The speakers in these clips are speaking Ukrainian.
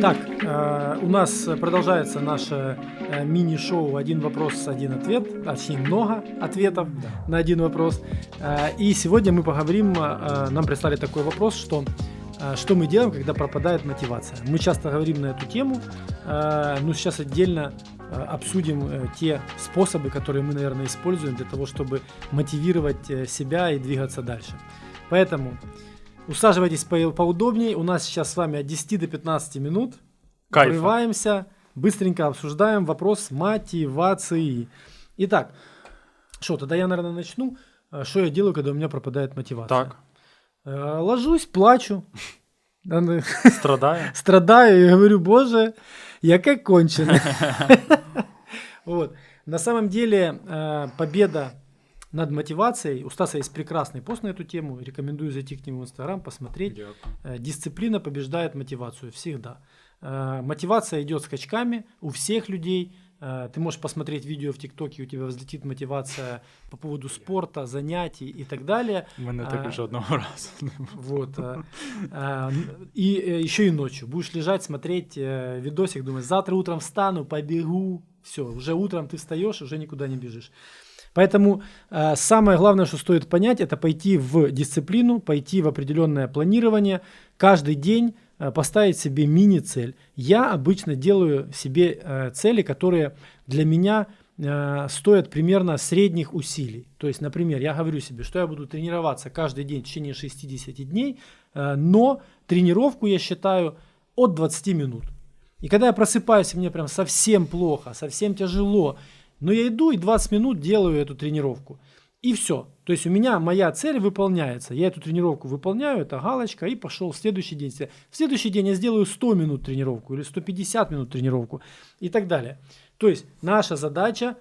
Так, э, у нас продолжается наше э, мини-шоу «Один вопрос, один ответ», точнее много ответов на один вопрос. Э, и сегодня мы поговорим, нам прислали такой вопрос, что что мы делаем, когда пропадает мотивация. Мы часто говорим на эту тему, но сейчас отдельно обсудим те способы, которые мы, наверное, используем для того, чтобы мотивировать себя и двигаться дальше. Поэтому усаживайтесь по- поудобнее. У нас сейчас с вами от 10 до 15 минут. Кайфа. Врываемся, быстренько обсуждаем вопрос мотивации. Итак, что, тогда я, наверное, начну. Э, Что я делаю, когда у меня пропадает мотивация? Так, Э, Ложусь, плачу, Да, страдає. страдаю и говорю, боже, я как конченый. Вот. На самом деле, э, победа над мотивацией, у Стаса есть прекрасный пост на эту тему, рекомендую зайти к нему в Инстаграм, посмотреть. Дякую. Э, Дисциплина побеждает мотивацию всегда. Э, Мотивация идет скачками у всех людей. Э, Ты можешь посмотреть видео в ТикТоке, у тебя взлетит мотивация по поводу спорта, занятий и так далее. У мене А, так разу не було. Вот. И еще и ночью. Будешь лежать, смотреть видосик, думать, завтра утром встану, побегу. Все, уже утром ты встаешь, уже никуда не бежишь. Поэтому э, самое главное, что стоит понять, это пойти в дисциплину, пойти в определенное планирование, каждый день э, поставить себе мини-цель. Я обычно делаю себе э, цели, которые для меня э, стоят примерно средних усилий. То есть, например, я говорю себе, что я буду тренироваться каждый день в течение 60 дней, э, но тренировку я считаю от 20 минут. И когда я просыпаюсь, мне прям совсем плохо, совсем тяжело, но я иду и 20 минут делаю эту тренировку. И все. То есть у меня моя цель выполняется. Я эту тренировку выполняю, это галочка, и пошел в следующий день. В следующий день я сделаю 100 минут тренировку или 150 минут тренировку и так далее. То есть наша задача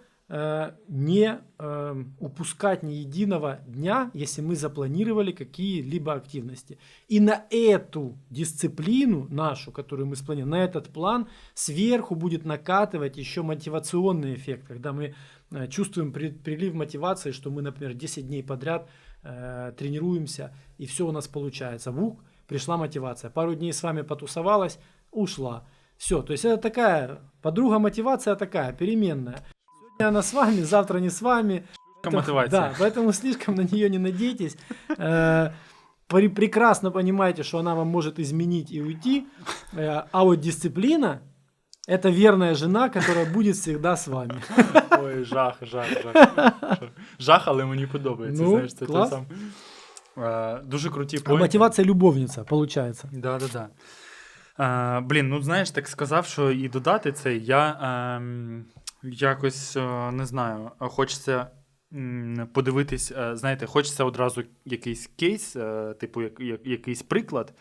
не э, упускать ни единого дня, если мы запланировали какие-либо активности. И на эту дисциплину нашу, которую мы спланировали, на этот план сверху будет накатывать еще мотивационный эффект, когда мы э, чувствуем при- прилив мотивации, что мы, например, 10 дней подряд э, тренируемся, и все у нас получается. Бух, пришла мотивация. Пару дней с вами потусовалась, ушла. Все, то есть это такая, подруга мотивация такая, переменная Сегодня она с вами, завтра не с вами. Така мотивація. Да, поэтому слишком на нее не надейтесь. Э, пре- прекрасно понимаете, что она вам может изменить и уйти. Э, а вот дисциплина – это верная жена, которая будет всегда с вами. Ой, жах, жах, жах. Жах, Жах, але мені подобається. Ну, знаєш, це той клас. сам. Е, Дуже круті А поінти. мотивация любовница, получается. Да, да, да. Е, блін, ну знаєш, так сказав, що і додати це, я ем, якось е, не знаю, хочеться подивитись, е, знаєте, хочеться одразу якийсь кейс, е, типу, як, як, якийсь приклад.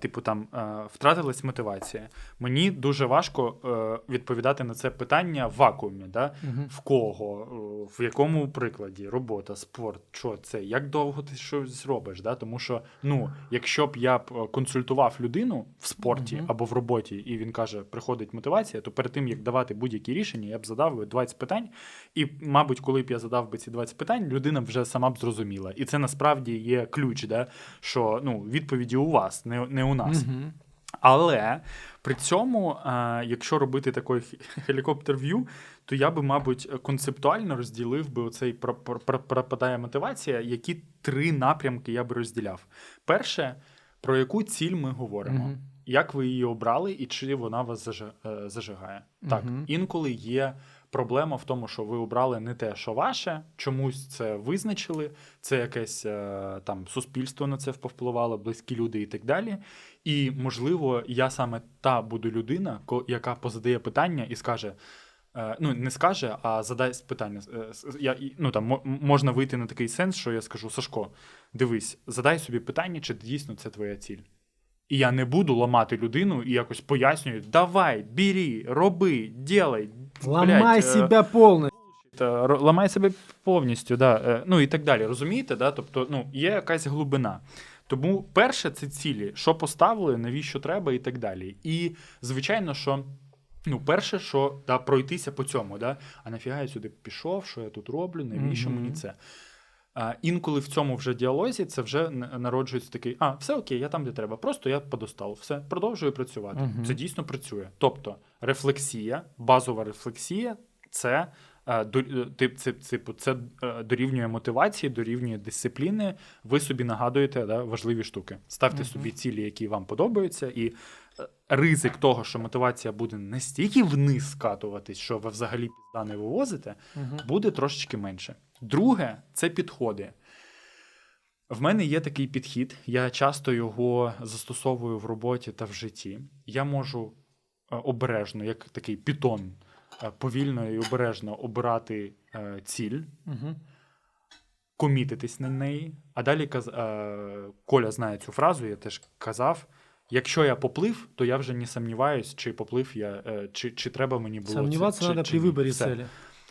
Типу, там е, втратилась мотивація. Мені дуже важко е, відповідати на це питання в вакуумі. Да? Мгм. В кого, е, в якому прикладі, робота, спорт, що це, як довго ти щось робиш? Да? Тому що, ну, якщо б я б консультував людину в спорті Мгм. або в роботі, і він каже, приходить мотивація, то перед тим як давати будь-які рішення, я б задав би 20 питань. І, мабуть, коли б я задав би ці 20 питань, людина б вже сама б зрозуміла. І це насправді є ключ, да? що ну, відповіді у вас, не, не у нас. Мгм. Але при цьому, е, якщо робити такий хелікоптер-в'ю, то я би, мабуть, концептуально розділив би оцей про- про- про- пропадає мотивація, які три напрямки я би розділяв. Перше, про яку ціль ми говоримо. Мгм. Як ви її обрали і чи вона вас е, зажигає? Так, інколи є проблема в тому, що ви обрали не те, що ваше, чомусь це визначили, це якесь е, там суспільство на це повпливало, близькі люди і так далі. І, можливо, я саме та буду людина, яка позадає питання і скаже. е, Ну, не скаже, а задасть питання. Е, Я, ну, там, можна вийти на такий сенс, що я скажу: Сашко, дивись, задай собі питання, чи дійсно це твоя ціль. І я не буду ламати людину і якось пояснюю: давай, бери, роби, ділай. Ломай блядь, е, себя полностью. та, ро- ламай себе повністю, да, е, ну і так далі. Розумієте? Да? Тобто, ну, є якась глибина. Тому перше це цілі, що поставили, навіщо треба, і так далі. І звичайно, що. Ну, перше, що да, пройтися по цьому, да? а нафіга я сюди пішов, що я тут роблю, навіщо Мгм. мені це? А, інколи в цьому вже діалозі це вже н- народжується такий: а, все окей, я там, де треба. Просто я подостав. Все, продовжую працювати. Мгм. Це дійсно працює. Тобто, рефлексія, базова рефлексія це. е, е, тип- це, типу, це е, дорівнює мотивації, дорівнює дисципліни. Ви собі нагадуєте да, важливі штуки. Ставте Мгм. собі цілі, які вам подобаються, і ризик того, що мотивація буде настільки вниз скатуватись, що ви взагалі пізда не вивозите, Мгм. буде трошечки менше. Друге, це підходи. В мене є такий підхід, я часто його застосовую в роботі та в житті. Я можу обережно, як такий пітон, е, повільно і обережно обирати е, ціль, Мгм. комітитись на неї. А далі каз... е, Коля знає цю фразу, я теж казав. Якщо я поплив, то я вже не сомніваюсь, чи поплив я, е, чи, чи треба мені було надо чи при цели.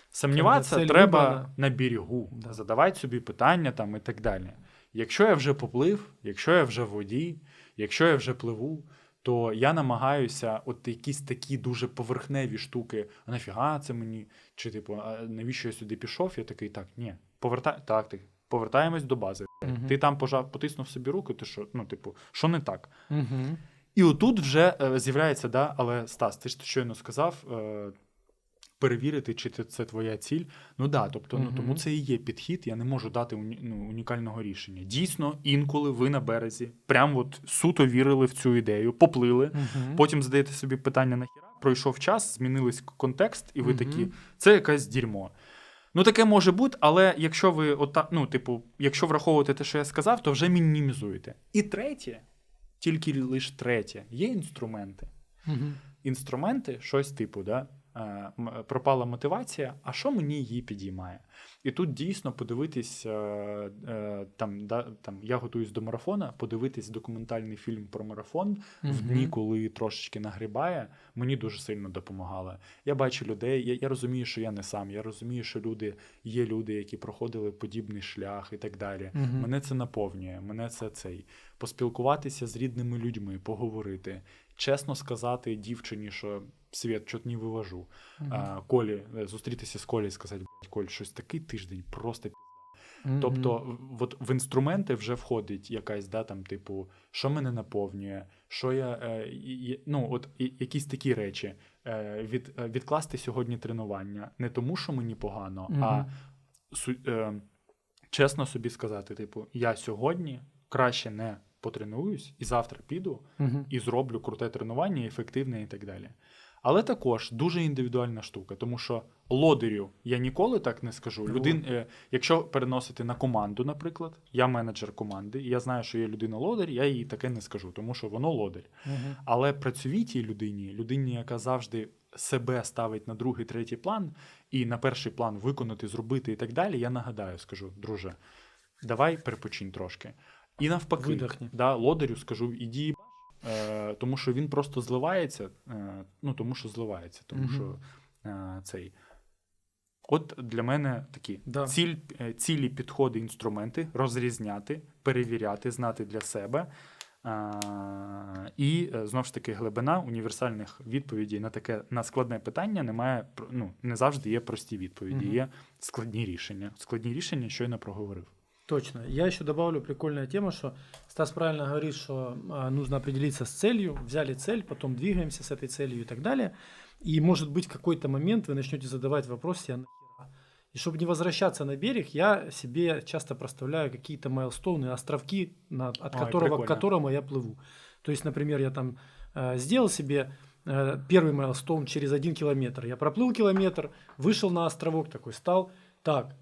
Сомніватися цель треба вибрана. на берегу, Да. задавати собі питання там і так далі. Якщо я вже поплив, якщо я вже в воді, якщо я вже пливу, то я намагаюся от якісь такі дуже поверхневі штуки, а нафіга це мені? Чи типу, а навіщо я сюди пішов? Я такий, так, ні, повертай, так, ти, повертаємось до бази. Мгм. Ти там пожав, потиснув собі руку, ти що, ну, типу, що не так? Мгм. І отут вже е, з'являється, да, але Стас, ти ж щойно сказав. Е, Перевірити, чи це, це твоя ціль. Ну да, тобто, ну тому це і є підхід. Я не можу дати уні, ну, унікального рішення. Дійсно, інколи ви на березі, прям от суто вірили в цю ідею, поплили. Мгм. Потім задаєте собі питання нахіра, пройшов час, змінились контекст, і ви Мгм. такі, це якесь дерьмо. Ну, таке може бути, але якщо ви ота, ну, типу, якщо враховувати те, що я сказав, то вже мінімізуєте. І третє, тільки лише третє, є інструменти. Мгм. Інструменти, щось типу, да? Е, пропала мотивація, а що мені її підіймає? І тут дійсно подивитись, е, е, там, да, там, я готуюсь до марафона, подивитись документальний фільм про марафон в дні, коли трошечки нагрібає, мені дуже сильно допомагало. Я бачу людей, я, я розумію, що я не сам. Я розумію, що люди є люди, які проходили подібний шлях і так далі. Мгм. Мене це наповнює, мене це цей. Поспілкуватися з рідними людьми, поговорити, чесно сказати дівчині, що світ чот не вивожу. А, Колі, е, зустрітися з Колі і сказати, блядь, Коль, щось такий тиждень, просто Мгм. Тобто, в- от в інструменти вже входить якась, да, там, типу, що мене наповнює, що я. Е, і- ну, от якісь такі речі. Е, від, е, відкласти сьогодні тренування не тому, що мені погано, а су- е, чесно собі сказати: типу, я сьогодні краще не потренуюсь, і завтра піду Мгм. і зроблю круте тренування, ефективне і так далі. Але також дуже індивідуальна штука, тому що лодерю я ніколи так не скажу. Ну. Людин, е, якщо переносити на команду, наприклад, я менеджер команди, і я знаю, що є людина лодер, я їй таке не скажу, тому що воно лодер. Мгм. Але працьовітій людині, людині, яка завжди себе ставить на другий, третій план, і на перший план виконати, зробити і так далі, я нагадаю, скажу, друже, давай перепочинь трошки. І навпаки, да, лодерю скажу, їбаш, е, тому що він просто зливається, е, ну тому що зливається, тому Мгм. що е, цей. От для мене такі Да. ціль, е, цілі підходи, інструменти розрізняти, перевіряти, знати для себе. А, і е, знову ж таки глибина універсальних відповідей на таке на складне питання немає. Ну не завжди є прості відповіді, Мгм. є складні рішення. Складні рішення щойно проговорив. Точно. Я еще добавлю прикольная тема, что Стас правильно говорит, что а, нужно определиться с целью, взяли цель, потом двигаемся с этой целью и так далее. И может быть в какой-то момент вы начнете задавать вопрос себе нахера. И чтобы не возвращаться на берег, я себе часто проставляю какие-то майлстоуны, островки, на, от Ой, которого, к которому я плыву. То есть, например, я там э, сделал себе э, первый майлстоун через один километр. Я проплыл километр, вышел на островок такой, стал. Так,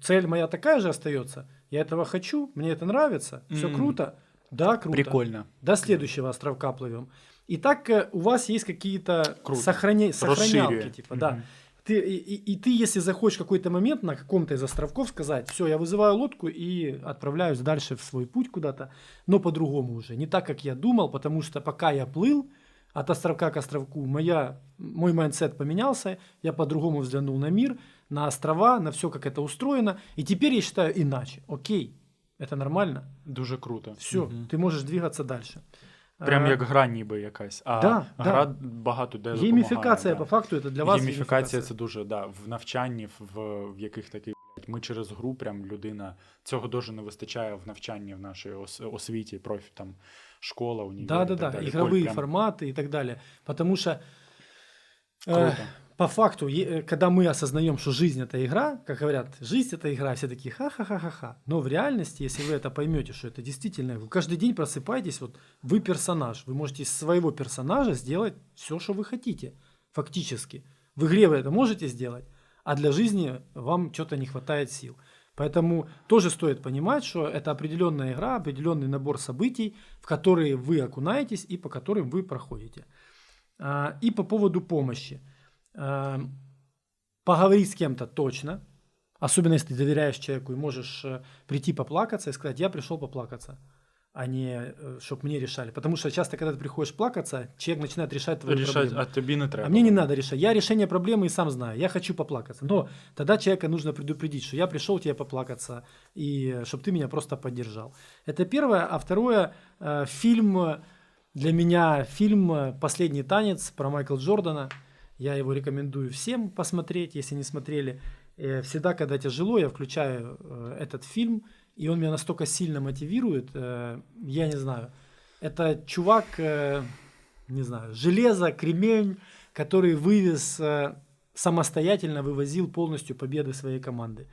цель моя такая же остается. Я этого хочу, мне это нравится, все М. круто. Да, круто. Прикольно. До следующего островка плывем. И так э, у вас есть какие-то сохраня- сохранялки, типа, да. Мгм. Ты, и, и- ты, если захочешь какой-то момент на каком-то из островков сказать, все, я вызываю лодку и отправляюсь дальше в свой путь куда-то, но по-другому уже. Не так, как я думал, потому что пока я плыл от островка к островку, моя, мой майндсет поменялся, я по-другому взглянул на мир, на острова, на все, как это устроено, и теперь я считаю иначе. Окей, это нормально, Дуже круто. все, Мгм. ты можешь двигаться дальше. Прям А, як гра, ніби якась. А Да, гра да. багато де Геймификация, допомагає, да. по факту, это для вас Гейміфікація це дуже да, в навчанні, в, в яких таких блядь, ми через гру, прям людина цього дуже не вистачає в навчанні в нашій ос- освіті, профі там школа, універ. Да, і да, так да, далі. игровые Коль, прям форматы и так далее. Потому что э, Круто. по факту, когда мы осознаем, что жизнь это игра, как говорят, жизнь это игра, все такие ха-ха-ха-ха-ха. Но в реальности, если вы это поймете, что это действительно, вы каждый день просыпаетесь, вот вы персонаж, вы можете из своего персонажа сделать все, что вы хотите, фактически. В игре вы это можете сделать, а для жизни вам что-то не хватает сил. Поэтому тоже стоит понимать, что это определенная игра, определенный набор событий, в которые вы окунаетесь и по которым вы проходите. А, И по поводу помощи. А, Поговорить с кем-то точно, особенно если ты доверяешь человеку и можешь э, прийти поплакаться и сказать, я пришел поплакаться, а не чтобы мне решали. Потому что часто, когда ты приходишь плакаться, человек начинает решать твои Рішать, проблемы. а тобі не треба. А мне не надо решать. Я решение проблемы и сам знаю. Я хочу поплакаться. Но тогда человека нужно предупредить, что я пришел тебе поплакаться, и чтобы ты меня просто поддержал. Это первое. А второе, э, фильм э, для меня, фильм э, «Последний танец» про Майкла Джордана. Я его рекомендую всем посмотреть, если не смотрели. Э, Всегда, когда тяжело, я включаю э, этот фильм, и он меня настолько сильно мотивирует, э, я не знаю. Это чувак, не знаю, железо, кремень, который вывез, самостоятельно вывозил полностью победы своей команды.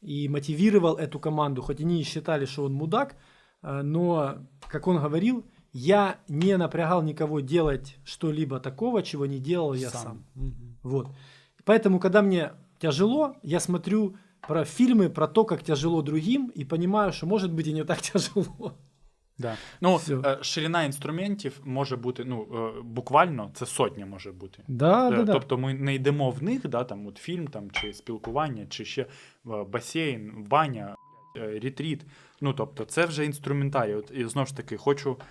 И мотивировал эту команду, хоть они и считали, что он мудак, но, как он говорил, я не напрягал никого делать что-либо такого, чего не делал я Сам. сам. Вот. Поэтому, когда мне тяжело, я смотрю про фильмы про то, как тяжело другим, и понимаю, что может быть и не так тяжело. Да. Ну, Всё. е, ширина інструментів може бути, ну, е, буквально це сотня може бути. Да, Е, да, да. Тобто ми не йдемо в них, да, там, от фільм там, чи спілкування, чи ще е, басейн, баня, е, ретріт. Ну, тобто, це вже інструментарій. От, і знову ж таки, хочу, х-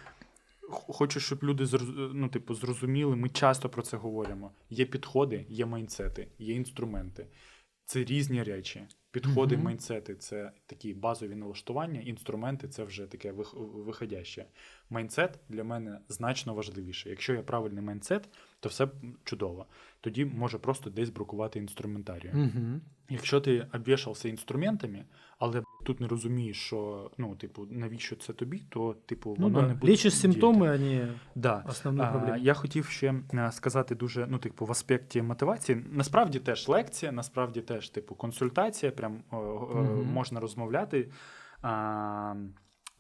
хочу, щоб люди ну, типу, зрозуміли, ми часто про це говоримо. Є підходи, є майнсети, є інструменти. Це різні речі. Підходи, Мгм. майнсети це такі базові налаштування, інструменти це вже таке виходяще. Майнсет для мене значно важливіше. Якщо є правильний майнсет, то все чудово. Тоді може просто десь бракувати інструментарію. Мгм. Якщо ти обвішався інструментами, але тут не розумієш, що ну, типу, навіщо це тобі, то типу Ну воно да. не буде. Лечишь діяти. симптомы, а не Да. основную А. Я хотів ще е, сказати дуже, ну, типу, в аспекті мотивації. Насправді теж лекція, насправді теж, типу, консультація, прям о, можна розмовляти. А,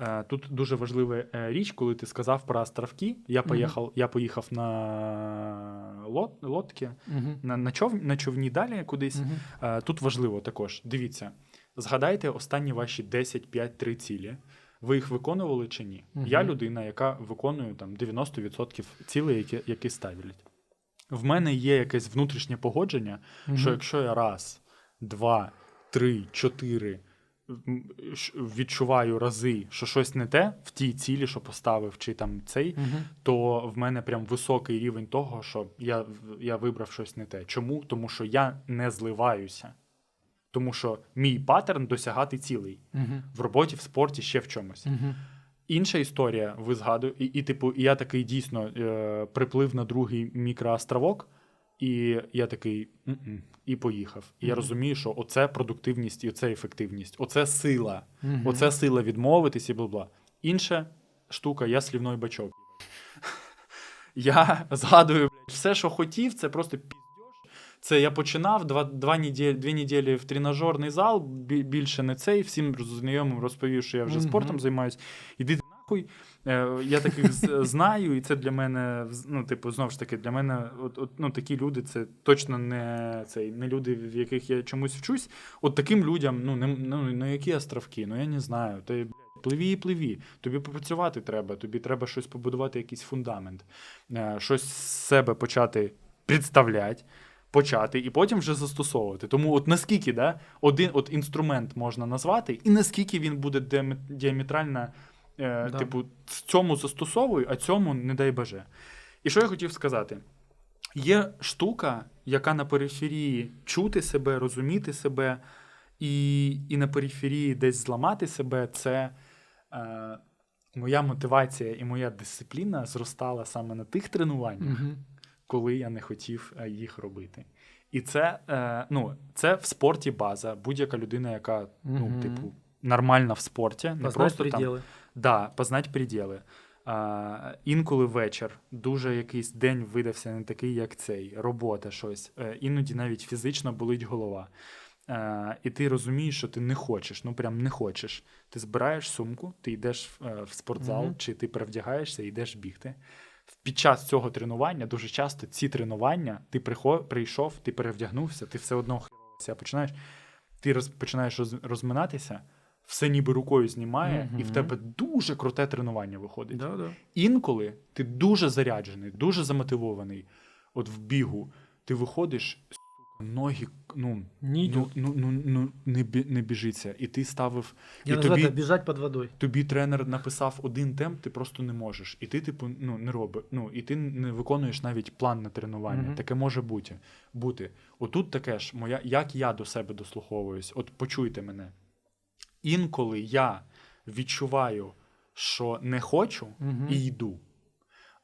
е, Тут дуже важлива е, річ, коли ти сказав про островки. Я поїхав, я поїхав на лод, лодки, Мгм. на, на, чов, на човні далі кудись. Е, Тут важливо також. Дивіться, згадайте останні ваші 10, 5, 3 цілі. Ви їх виконували чи ні? Мгм. Я людина, яка виконує там 90% цілей, які, які ставлять. В мене є якесь внутрішнє погодження, що якщо я раз, два, три, чотири відчуваю рази, що щось не те в тій цілі, що поставив, чи там цей, Мгм. то в мене прям високий рівень того, що я, я вибрав щось не те. Чому? Тому що я не зливаюся. Тому що мій паттерн досягати цілей Мгм. в роботі, в спорті, ще в чомусь. Мгм. Інша історія, ви згадуєте, і, і, типу, я такий дійсно е, приплив на другий мікроостровок, і я такий «М-м», і поїхав. І я розумію, що оце продуктивність і оце ефективність, оце сила. Оце сила відмовитись і бла-бла. Інша штука, я слівной бачок. Я згадую все, що хотів, це просто піздьош. Це я починав два, два неділі, дві неділі в тренажерний зал, більше не цей. Всім знайомим розповів, що я вже спортом займаюся. Іди нахуй. Е, Я таких знаю, і це для мене, ну, типу, знову ж таки, для мене от, от, ну, такі люди це точно не, цей, не люди, в яких я чомусь вчусь. От таким людям, ну, не, ну, на які островки? Ну я не знаю. Ти, блядь, пливі і пливі. Тобі попрацювати треба, тобі треба щось побудувати, якийсь фундамент, е, щось з себе почати представляти. Почати і потім вже застосовувати. Тому, от наскільки да, один от інструмент можна назвати, і наскільки він буде діаметрально, е, Да. типу, цьому застосовую, а цьому не дай боже. І що я хотів сказати? Є штука, яка на периферії чути себе, розуміти себе, і, і на периферії десь зламати себе, це е, моя мотивація і моя дисципліна зростала саме на тих тренуваннях, Мгм. Коли я не хотів е, їх робити. І це, е, ну, це в спорті база. Будь-яка людина, яка ну, типу, нормальна в спорті, не просто там. Да, познать приділи. А, інколи вечір, дуже якийсь день видався не такий, як цей, робота, щось. Е, іноді навіть фізично болить голова. А, і ти розумієш, що ти не хочеш, ну прям не хочеш. Ти збираєш сумку, ти йдеш в, спортзал, Мгм. чи ти перевдягаєшся і йдеш бігти. Під час цього тренування дуже часто ці тренування, ти прийшов, ти перевдягнувся, ти все одно херовся, починаєш, ти роз, починаєш роз, розминатися, все ніби рукою знімає, і в тебе дуже круте тренування виходить. Да, да. Інколи ти дуже заряджений, дуже замотивований. От в бігу ти виходиш, ноги ну, Не ну, ну, ну, ну не, бі, не біжиться. І ти ставив, Я і тобі, это бежать под водой. тобі тренер написав один темп, ти просто не можеш. І ти, типу, ну, не робиш. Ну, і ти не виконуєш навіть план на тренування. Мгм. Таке може бути. бути. Отут таке ж, моя, як я до себе дослуховуюсь, от почуйте мене. Інколи я відчуваю, що не хочу, Мгм. і йду.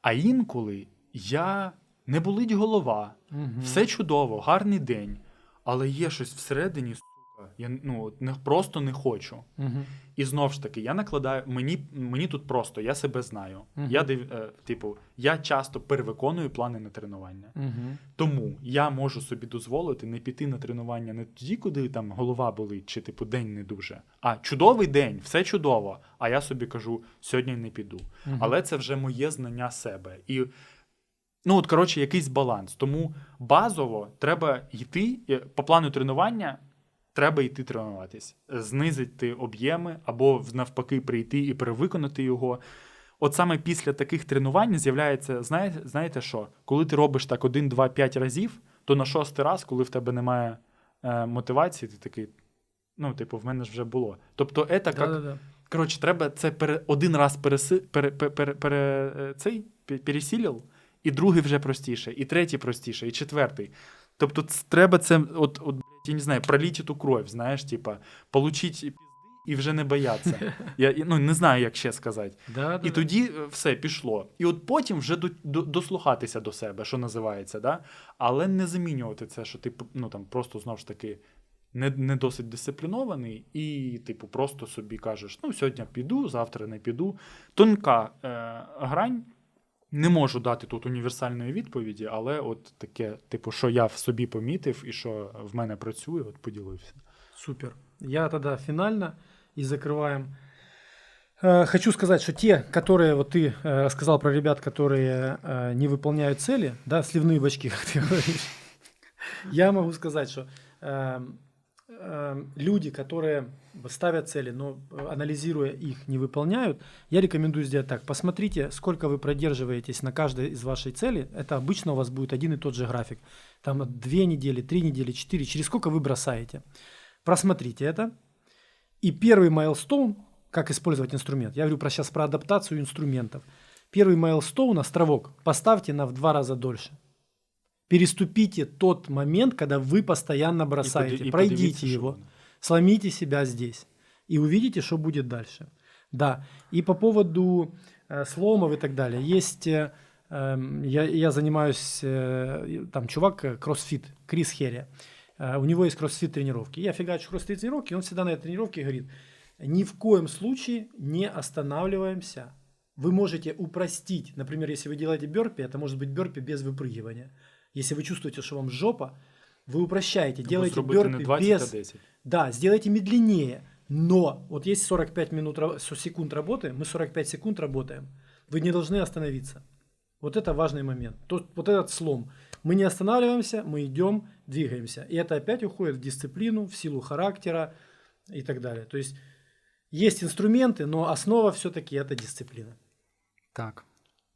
А інколи я не болить голова, Мгм. все чудово, гарний день, але є щось всередині, сука, я ну, не, просто не хочу. Мгм. І знов ж таки, я накладаю, мені, мені тут просто, я себе знаю. Мгм. Я е, типу, я часто перевиконую плани на тренування. Мгм. Тому я можу собі дозволити не піти на тренування не тоді, коли там голова болить, чи типу день не дуже. А чудовий день, все чудово. А я собі кажу, сьогодні не піду. Мгм. Але це вже моє знання себе. І ну, от, коротше, якийсь баланс. Тому базово треба йти е, по плану тренування. Треба йти тренуватись, знизити об'єми або навпаки прийти і перевиконати його. От саме після таких тренувань з'являється, знаєте, знаєте що? Коли ти робиш так один, два, п'ять разів, то на шостий раз, коли в тебе немає е, мотивації, ти такий, ну, типу, в мене ж вже було. Тобто, це як, Да-да-да. Коротше, треба це пере, один раз переси, пере, пере, пере, пере, цей, пе- пересілив, і другий вже простіше, і третій простіше, і четвертий. Тобто, треба це, от, от я не знаю, проліть ту кров, знаєш, типа, получить пізди і вже не бояться. Я ну, не знаю, як ще сказати. Да-да-да. І тоді е, все пішло. І от потім вже до, до, дослухатися до себе, що називається, да? але не замінювати це, що ти ну, там, просто знову ж таки не, не досить дисциплінований, і, типу, просто собі кажеш: ну, сьогодні піду, завтра не піду. Тонка е, грань. Не можу дати тут універсальної відповіді, але от таке, типу, що я в собі помітив і що в мене працює, от поділився. Супер. Я тогда финально и закрываем. Э, Хочу сказать, что те, которые, вот ты э, рассказал про ребят, которые э, не выполняют цели, да, сливные бачки, как ты говоришь, я могу сказать, что эм, эм, люди, которые ставят цели, но э, анализируя их, не выполняют, я рекомендую сделать так. Посмотрите, сколько вы продерживаетесь на каждой из вашей цели. Это обычно у вас будет один и тот же график. Там две недели, три недели, четыре. Через сколько вы бросаете. Просмотрите это. И первый майлстоун, как использовать инструмент. Я говорю про сейчас про адаптацию инструментов. Первый майлстоун, островок, поставьте на в два раза дольше. Переступите тот момент, когда вы постоянно бросаете. І поди- і Пройдите подивіться, що его. воно. Сломите себя здесь. И увидите, что будет дальше. Да. И по поводу э, сломов и так далее. Есть... э, эм, я, я занимаюсь... э, там чувак, э, кроссфит, Крис Херри. Э, у него есть кроссфит тренировки. Я фигачу кроссфит тренировки, и он всегда на этой тренировке говорит, ни в коем случае не останавливаемся. Вы можете упростить. Например, если вы делаете бёрпи, это может быть бёрпи без выпрыгивания. Если вы чувствуете, что вам жопа, вы упрощаете, делаете не бёрпи 20, без... а 10. Да, сделайте медленнее. Но вот есть 45 минут, секунд работы, мы 45 секунд работаем. Вы не должны остановиться. Вот это важный момент. То- вот этот слом. Мы не останавливаемся, мы идем, двигаемся. И это опять уходит в дисциплину, в силу характера и так далее. То есть есть инструменты, но основа все-таки это дисциплина. Так.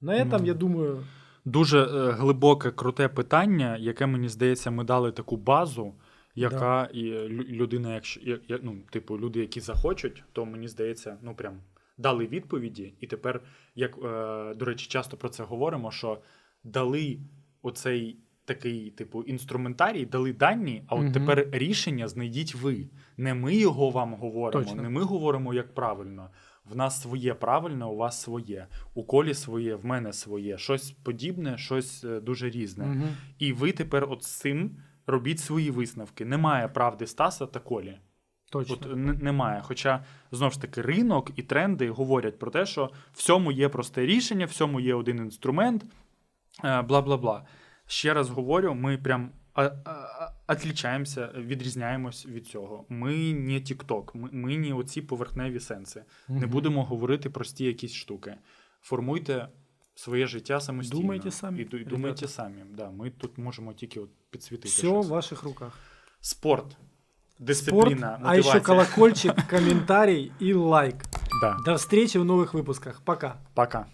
На этом, Ну. я думаю, Дуже е, глибоке, круте питання, яке мені здається, ми дали таку базу, яка і людина, якщо я- я- ну, типу, люди, які захочуть, то мені здається, ну прям дали відповіді. І тепер, як е, до речі, часто про це говоримо, що дали оцей такий, типу, інструментарій, дали дані, а от Мгм. тепер рішення знайдіть ви. Не ми його вам говоримо, Точно. не ми говоримо, як правильно. В нас своє правильне, у вас своє. У колі своє, в мене своє. Щось подібне, щось е, дуже різне. мгм, І ви тепер от з цим робіть свої висновки. Немає правди Стаса та Колі. Точно. От н- немає. Хоча знову ж таки ринок і тренди говорять про те, що всьому є просте рішення, всьому є один інструмент, бла бла бла. Ще раз говорю, ми прям отлічаємося, відрізняємось від цього. Ми не TikTok, ми, ми не оці поверхневі сенси. Не будемо говорити прості якісь штуки. Формуйте своє життя самостійно. Думайте самі, І, ребята. думайте самі. Да, ми тут можемо тільки от підсвітити. Все щось. в ваших руках. Спорт, Спорт, дисципліна, а еще колокольчик, комментарий и лайк. Да. До встречи в новых выпусках. Пока. Пока.